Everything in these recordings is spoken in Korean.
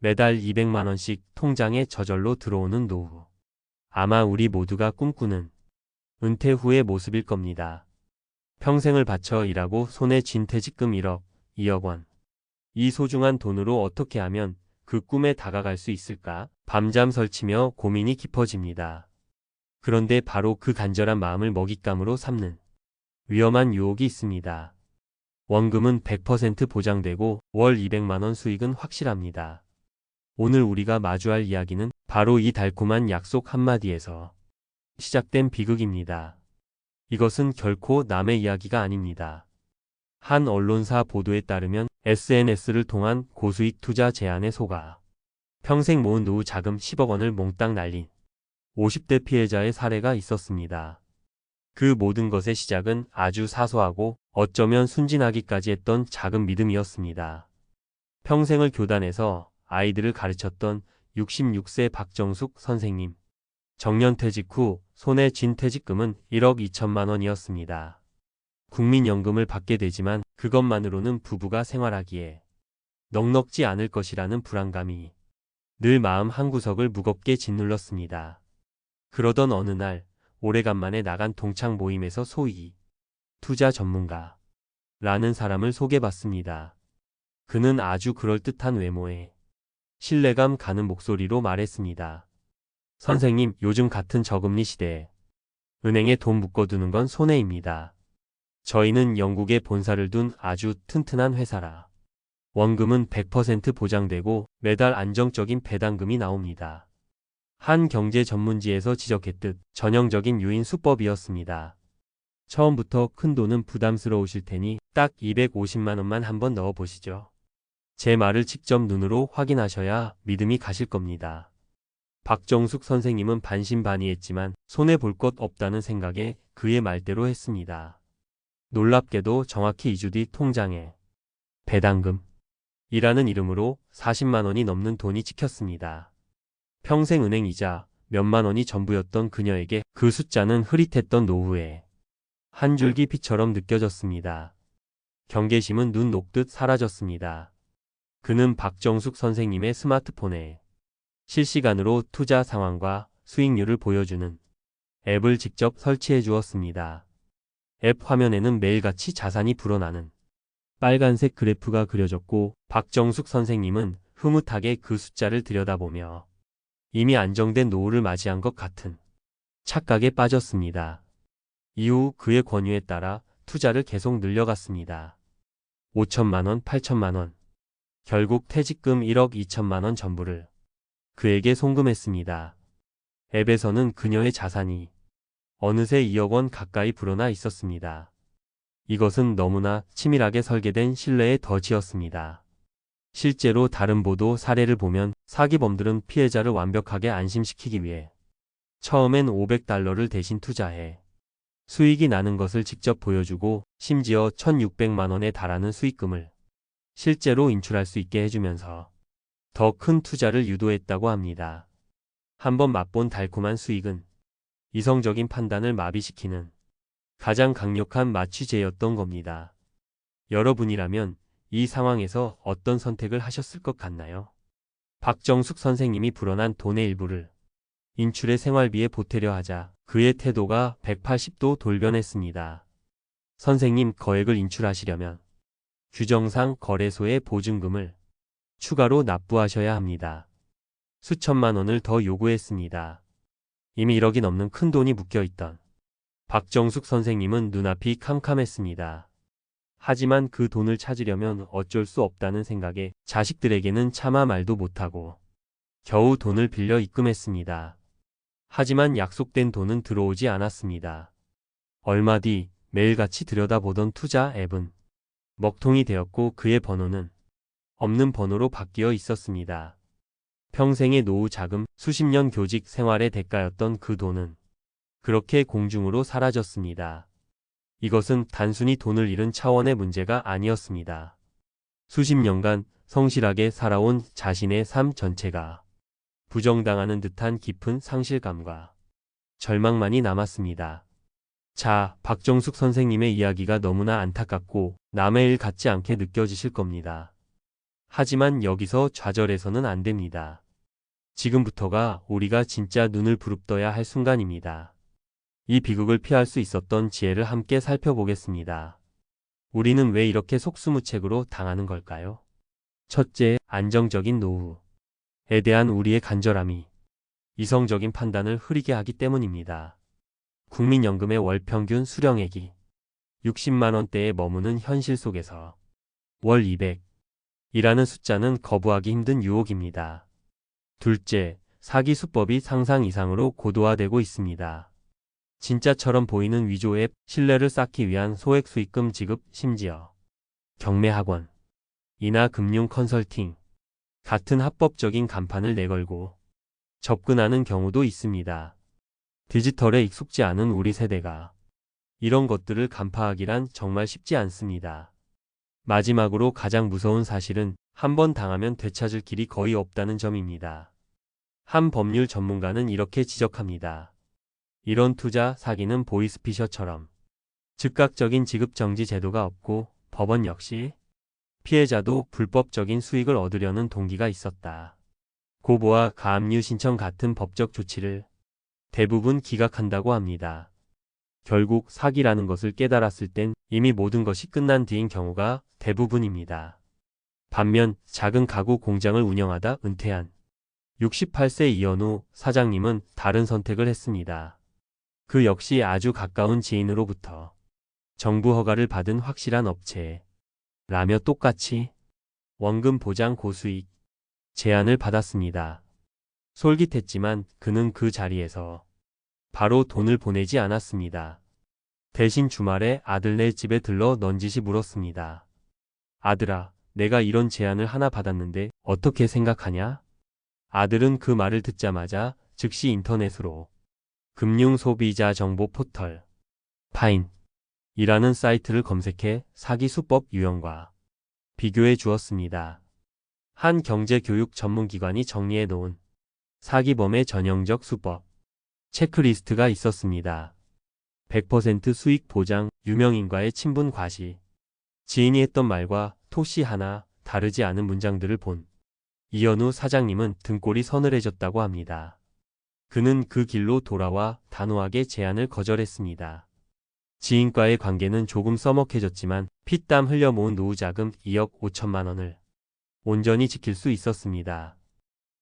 매달 200만원씩 통장에 저절로 들어오는 노후. 아마 우리 모두가 꿈꾸는 은퇴 후의 모습일 겁니다. 평생을 바쳐 일하고 손에 쥔 퇴직금 1억, 2억 원. 이 소중한 돈으로 어떻게 하면 그 꿈에 다가갈 수 있을까? 밤잠 설치며 고민이 깊어집니다. 그런데 바로 그 간절한 마음을 먹잇감으로 삼는 위험한 유혹이 있습니다. 원금은 100% 보장되고 월 200만원 수익은 확실합니다. 오늘 우리가 마주할 이야기는 바로 이 달콤한 약속 한마디에서 시작된 비극입니다. 이것은 결코 남의 이야기가 아닙니다. 한 언론사 보도에 따르면 SNS를 통한 고수익 투자 제안에 속아 평생 모은 노후 자금 10억 원을 몽땅 날린 50대 피해자의 사례가 있었습니다. 그 모든 것의 시작은 아주 사소하고 어쩌면 순진하기까지 했던 작은 믿음이었습니다. 평생을 교단에서 아이들을 가르쳤던 66세 박정숙 선생님. 정년퇴직 후 손에 쥔 퇴직금은 1억 2천만 원이었습니다. 국민연금을 받게 되지만 그것만으로는 부부가 생활하기에 넉넉지 않을 것이라는 불안감이 늘 마음 한구석을 무겁게 짓눌렀습니다. 그러던 어느 날 오래간만에 나간 동창 모임에서 소위 투자 전문가 라는 사람을 소개받습니다. 그는 아주 그럴듯한 외모에 신뢰감 가는 목소리로 말했습니다. 선생님, 요즘 같은 저금리 시대에 은행에 돈 묶어두는 건 손해입니다. 저희는 영국에 본사를 둔 아주 튼튼한 회사라. 원금은 100% 보장되고 매달 안정적인 배당금이 나옵니다. 한 경제 전문지에서 지적했듯 전형적인 유인 수법이었습니다. 처음부터 큰 돈은 부담스러우실 테니 딱 250만 원만 한번 넣어 보시죠. 제 말을 직접 눈으로 확인하셔야 믿음이 가실 겁니다. 박정숙 선생님은 반신반의했지만 손해볼 것 없다는 생각에 그의 말대로 했습니다. 놀랍게도 정확히 2주 뒤 통장에 배당금 이라는 이름으로 40만 원이 넘는 돈이 찍혔습니다. 평생 은행 이자 몇만 원이 전부였던 그녀에게 그 숫자는 흐릿했던 노후에 한 줄기 빛처럼 느껴졌습니다. 경계심은 눈 녹듯 사라졌습니다. 그는 박정숙 선생님의 스마트폰에 실시간으로 투자 상황과 수익률을 보여주는 앱을 직접 설치해 주었습니다. 앱 화면에는 매일같이 자산이 불어나는 빨간색 그래프가 그려졌고 박정숙 선생님은 흐뭇하게 그 숫자를 들여다보며 이미 안정된 노후를 맞이한 것 같은 착각에 빠졌습니다. 이후 그의 권유에 따라 투자를 계속 늘려갔습니다. 5천만원, 8천만원. 결국 퇴직금 1억 2천만 원 전부를 그에게 송금했습니다. 앱에서는 그녀의 자산이 어느새 2억 원 가까이 불어나 있었습니다. 이것은 너무나 치밀하게 설계된 신뢰의 덫이었습니다. 실제로 다른 보도 사례를 보면 사기범들은 피해자를 완벽하게 안심시키기 위해 처음엔 500달러를 대신 투자해 수익이 나는 것을 직접 보여주고 심지어 1600만 원에 달하는 수익금을 실제로 인출할 수 있게 해주면서 더 큰 투자를 유도했다고 합니다. 한번 맛본 달콤한 수익은 이성적인 판단을 마비시키는 가장 강력한 마취제였던 겁니다. 여러분이라면 이 상황에서 어떤 선택을 하셨을 것 같나요? 박정숙 선생님이 불어난 돈의 일부를 인출의 생활비에 보태려 하자 그의 태도가 180도 돌변했습니다. 선생님 거액을 인출하시려면 규정상 거래소에 보증금을 추가로 납부하셔야 합니다. 수천만 원을 더 요구했습니다. 이미 1억이 넘는 큰 돈이 묶여 있던 박정숙 선생님은 눈앞이 캄캄했습니다. 하지만 그 돈을 찾으려면 어쩔 수 없다는 생각에 자식들에게는 차마 말도 못하고 겨우 돈을 빌려 입금했습니다. 하지만 약속된 돈은 들어오지 않았습니다. 얼마 뒤 매일같이 들여다보던 투자 앱은 먹통이 되었고 그의 번호는 없는 번호로 바뀌어 있었습니다. 평생의 노후 자금, 수십 년 교직 생활의 대가였던 그 돈은 그렇게 공중으로 사라졌습니다. 이것은 단순히 돈을 잃은 차원의 문제가 아니었습니다. 수십 년간 성실하게 살아온 자신의 삶 전체가 부정당하는 듯한 깊은 상실감과 절망만이 남았습니다. 자, 박정숙 선생님의 이야기가 너무나 안타깝고 남의 일 같지 않게 느껴지실 겁니다. 하지만 여기서 좌절해서는 안 됩니다. 지금부터가 우리가 진짜 눈을 부릅떠야 할 순간입니다. 이 비극을 피할 수 있었던 지혜를 함께 살펴보겠습니다. 우리는 왜 이렇게 속수무책으로 당하는 걸까요? 첫째, 안정적인 노후에 대한 우리의 간절함이 이성적인 판단을 흐리게 하기 때문입니다. 국민연금의 월 평균 수령액이 60만 원대에 머무는 현실 속에서 월 200 이라는 숫자는 거부하기 힘든 유혹입니다. 둘째, 사기 수법이 상상 이상으로 고도화되고 있습니다. 진짜처럼 보이는 위조 앱, 신뢰를 쌓기 위한 소액 수익금 지급, 심지어 경매 학원, 이나 금융 컨설팅 같은 합법적인 간판을 내걸고 접근하는 경우도 있습니다. 디지털에 익숙지 않은 우리 세대가 이런 것들을 간파하기란 정말 쉽지 않습니다. 마지막으로 가장 무서운 사실은 한번 당하면 되찾을 길이 거의 없다는 점입니다. 한 법률 전문가는 이렇게 지적합니다. 이런 투자 사기는 보이스피셔처럼 즉각적인 지급 정지 제도가 없고 법원 역시 피해자도 불법적인 수익을 얻으려는 동기가 있었다. 고보와 가압류 신청 같은 법적 조치를 대부분 기각한다고 합니다. 결국 사기라는 것을 깨달았을 땐 이미 모든 것이 끝난 뒤인 경우가 대부분입니다. 반면 작은 가구 공장을 운영하다 은퇴한 68세 이현우 사장님은 다른 선택을 했습니다. 그 역시 아주 가까운 지인으로부터 정부 허가를 받은 확실한 업체에 라며 똑같이 원금 보장 고수익 제안을 받았습니다. 솔깃했지만 그는 그 자리에서 바로 돈을 보내지 않았습니다. 대신 주말에 아들네 집에 들러 넌지시 물었습니다. 아들아, 내가 이런 제안을 하나 받았는데 어떻게 생각하냐? 아들은 그 말을 듣자마자 즉시 인터넷으로 금융 소비자 정보 포털 파인 이라는 사이트를 검색해 사기 수법 유형과 비교해 주었습니다. 한 경제교육 전문기관이 정리해 놓은 사기범의 전형적 수법 체크리스트가 있었습니다. 100% 수익 보장, 유명인과의 친분 과시, 지인이 했던 말과 토시 하나 다르지 않은 문장들을 본 이현우 사장님은 등골이 서늘해졌다고 합니다. 그는 그 길로 돌아와 단호하게 제안을 거절했습니다. 지인과의 관계는 조금 써먹해졌지만 피땀 흘려 모은 노후 자금 2억 5천만 원을 온전히 지킬 수 있었습니다.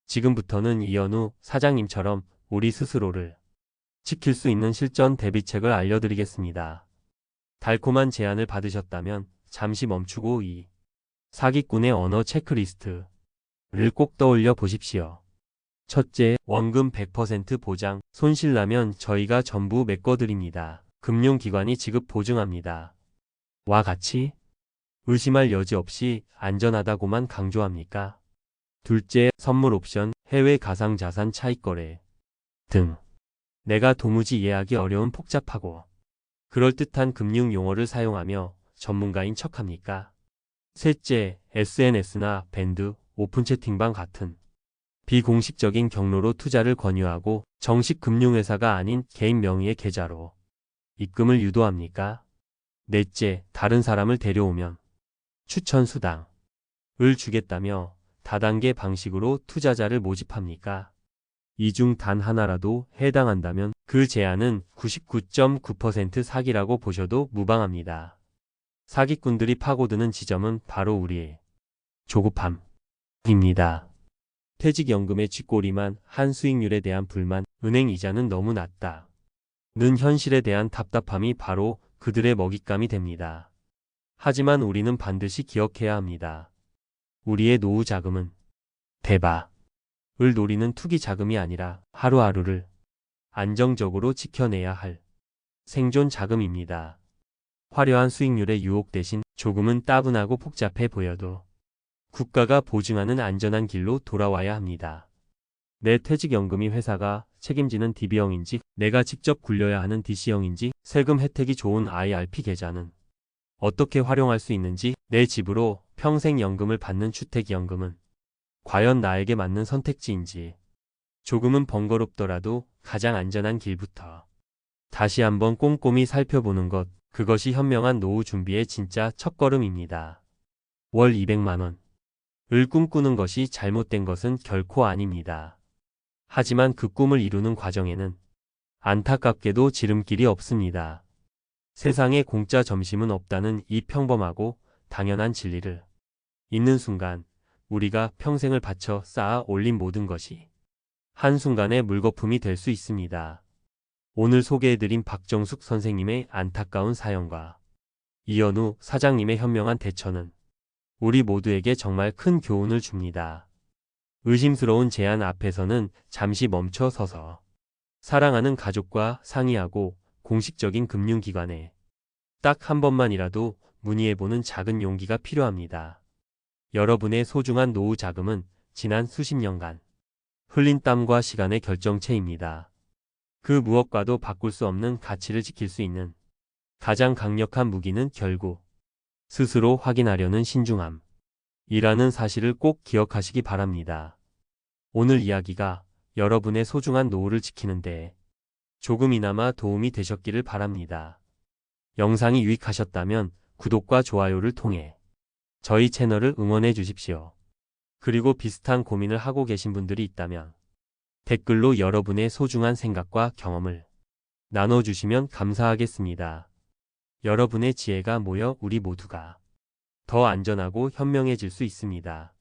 지금부터는 이현우 사장님처럼 우리 스스로를 지킬 수 있는 실전 대비책을 알려드리겠습니다. 달콤한 제안을 받으셨다면 잠시 멈추고 이 사기꾼의 언어 체크리스트를 꼭 떠올려 보십시오. 첫째, 원금 100% 보장, 손실나면 저희가 전부 메꿔드립니다. 금융기관이 지급 보증합니다. 와 같이 의심할 여지 없이 안전하다고만 강조합니까? 둘째, 선물 옵션, 해외 가상 자산 차익 거래 등 내가 도무지 이해하기 어려운 복잡하고 그럴듯한 금융 용어를 사용하며 전문가인 척합니까? 셋째, SNS나 밴드, 오픈 채팅방 같은 비공식적인 경로로 투자를 권유하고 정식 금융회사가 아닌 개인 명의의 계좌로 입금을 유도합니까? 넷째, 다른 사람을 데려오면 추천 수당을 주겠다며 다단계 방식으로 투자자를 모집합니까? 이 중 단 하나라도 해당한다면 그 제안은 99.9% 사기라고 보셔도 무방합니다. 사기꾼들이 파고드는 지점은 바로 우리의 조급함입니다. 퇴직연금의 쥐꼬리만 한 수익률에 대한 불만, 은행 이자는 너무 낮다. 는 현실에 대한 답답함이 바로 그들의 먹잇감이 됩니다. 하지만 우리는 반드시 기억해야 합니다. 우리의 노후 자금은 대바을 노리는 투기 자금이 아니라 하루하루를 안정적으로 지켜내야 할 생존 자금입니다. 화려한 수익률의 유혹 대신 조금은 따분하고 복잡해 보여도 국가가 보증하는 안전한 길로 돌아와야 합니다. 내 퇴직연금이 회사가 책임지는 DB형인지 내가 직접 굴려야 하는 DC형인지 세금 혜택이 좋은 IRP 계좌는 어떻게 활용할 수 있는지 내 집으로 평생 연금을 받는 주택연금은 과연 나에게 맞는 선택지인지 조금은 번거롭더라도 가장 안전한 길부터 다시 한번 꼼꼼히 살펴보는 것 그것이 현명한 노후 준비의 진짜 첫걸음입니다. 월 200만원 을 꿈꾸는 것이 잘못된 것은 결코 아닙니다. 하지만 그 꿈을 이루는 과정에는 안타깝게도 지름길이 없습니다. 세상에 공짜 점심은 없다는 이 평범하고 당연한 진리를 있는 순간 우리가 평생을 바쳐 쌓아 올린 모든 것이 한순간에 물거품이 될 수 있습니다. 오늘 소개해드린 박정숙 선생님의 안타까운 사연과 이현우 사장님의 현명한 대처는 우리 모두에게 정말 큰 교훈을 줍니다. 의심스러운 제안 앞에서는 잠시 멈춰 서서 사랑하는 가족과 상의하고 공식적인 금융기관에 딱 한 번만이라도 문의해보는 작은 용기가 필요합니다. 여러분의 소중한 노후 자금은 지난 수십 년간 흘린 땀과 시간의 결정체입니다. 그 무엇과도 바꿀 수 없는 가치를 지킬 수 있는 가장 강력한 무기는 결국 스스로 확인하려는 신중함. 이라는 사실을 꼭 기억하시기 바랍니다. 오늘 이야기가 여러분의 소중한 노후를 지키는데 조금이나마 도움이 되셨기를 바랍니다. 영상이 유익하셨다면 구독과 좋아요를 통해 저희 채널을 응원해 주십시오. 그리고 비슷한 고민을 하고 계신 분들이 있다면 댓글로 여러분의 소중한 생각과 경험을 나눠주시면 감사하겠습니다. 여러분의 지혜가 모여 우리 모두가 더 안전하고 현명해질 수 있습니다.